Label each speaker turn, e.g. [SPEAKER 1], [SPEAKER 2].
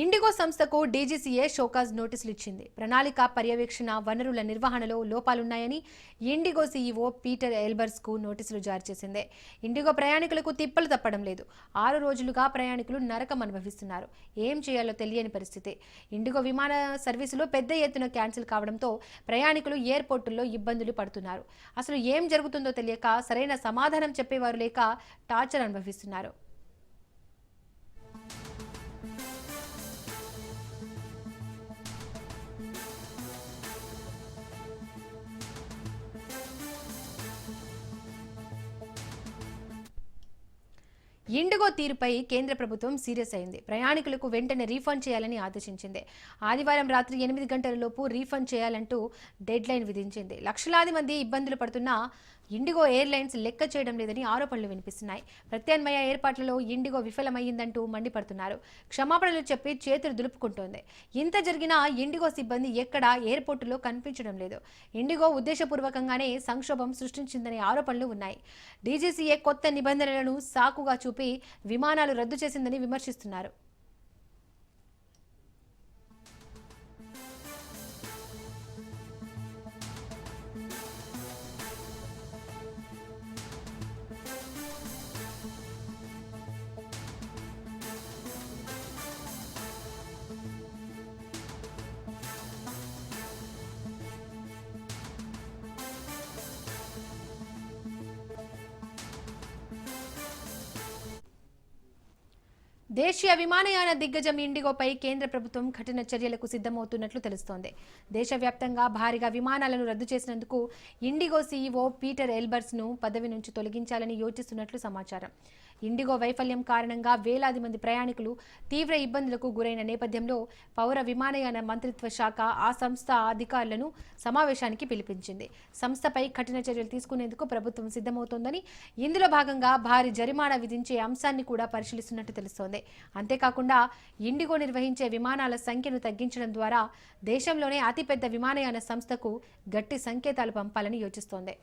[SPEAKER 1] IndiGo సంస్థకు DGCA show cause నోటీసులు ఇచ్చింది. ప్రణాళిక పర్యవేక్షణ వనరుల నిర్వహణలో లోపాలున్నాయని ఇండిగో సీఈఓ పీటర్ ఎల్బర్స్కు నోటీసులు జారీ చేసింది. ఇండిగో ప్రయాణికులకు తిప్పలు తప్పడం లేదు. ఆరు రోజులుగా ప్రయాణికులు నరకం అనుభవిస్తున్నారు. ఏం చేయాలో తెలియని పరిస్థితి. ఇండిగో విమాన సర్వీసులు పెద్ద ఎత్తున క్యాన్సిల్ కావడంతో ప్రయాణికులు ఎయిర్పోర్టుల్లో ఇబ్బందులు పడుతున్నారు. అసలు ఏం జరుగుతుందో తెలియక సరైన సమాధానం చెప్పేవారు లేక టార్చర్ అనుభవిస్తున్నారు. ఇండిగో తీరుపై కేంద్ర ప్రభుత్వం సీరియస్ అయింది. ప్రయాణికులకు వెంటనే రీఫండ్ చేయాలని ఆదేశించింది. ఆదివారం రాత్రి ఎనిమిది గంటలలోపు రీఫండ్ చేయాలంటూ డెడ్ లైన్ విధించింది. లక్షలాది మంది ఇబ్బందులు పడుతున్న ఇండిగో ఎయిర్లైన్స్ లెక్క చేయడం లేదని ఆరోపణలు వినిపిస్తున్నాయి. ప్రత్యామ్నాయ ఏర్పాట్లలో ఇండిగో విఫలమైందంటూ మండిపడుతున్నారు. క్షమాపణలు చెప్పి చేతులు దులుపుకుంటోంది. ఇంత జరిగినా ఇండిగో సిబ్బంది ఎక్కడా ఎయిర్పోర్టులో కనిపించడం లేదు. ఇండిగో ఉద్దేశపూర్వకంగానే సంక్షోభం సృష్టించిందనే ఆరోపణలు ఉన్నాయి. డీజీసీఏ కొత్త నిబంధనలను సాకుగా చూపి విమానాలు రద్దు చేసిందని విమర్శిస్తున్నారు. దేశీయ విమానయాన దిగ్గజం ఇండిగోపై కేంద్ర ప్రభుత్వం కఠిన చర్యలకు సిద్ధమవుతున్నట్లు తెలుస్తోంది. దేశవ్యాప్తంగా భారీగా విమానాలను రద్దు చేసినందుకు ఇండిగో సీఈఓ పీటర్ ఎల్బర్స్ను పదవి నుంచి తొలగించాలని యోచిస్తున్నట్లు సమాచారం. ఇండిగో వైఫల్యం కారణంగా వేలాది మంది ప్రయాణికులు తీవ్ర ఇబ్బందులకు గురైన నేపథ్యంలో పౌర విమానయాన మంత్రిత్వ శాఖ ఆ సంస్థ అధికారులను సమావేశానికి పిలిపించింది. సంస్థపై కఠిన చర్యలు తీసుకునేందుకు ప్రభుత్వం సిద్ధమవుతోందని ఇందులో భాగంగా భారీ జరిమానా విధించే అంశాన్ని కూడా పరిశీలిస్తున్నట్టు తెలుస్తోంది. అంతేకాకుండా ఇండిగో నిర్వహించే విమానాల సంఖ్యను తగ్గించడం ద్వారా దేశంలోనే అతిపెద్ద విమానయాన సంస్థకు గట్టి సంకేతాలు పంపాలని యోచిస్తోంది.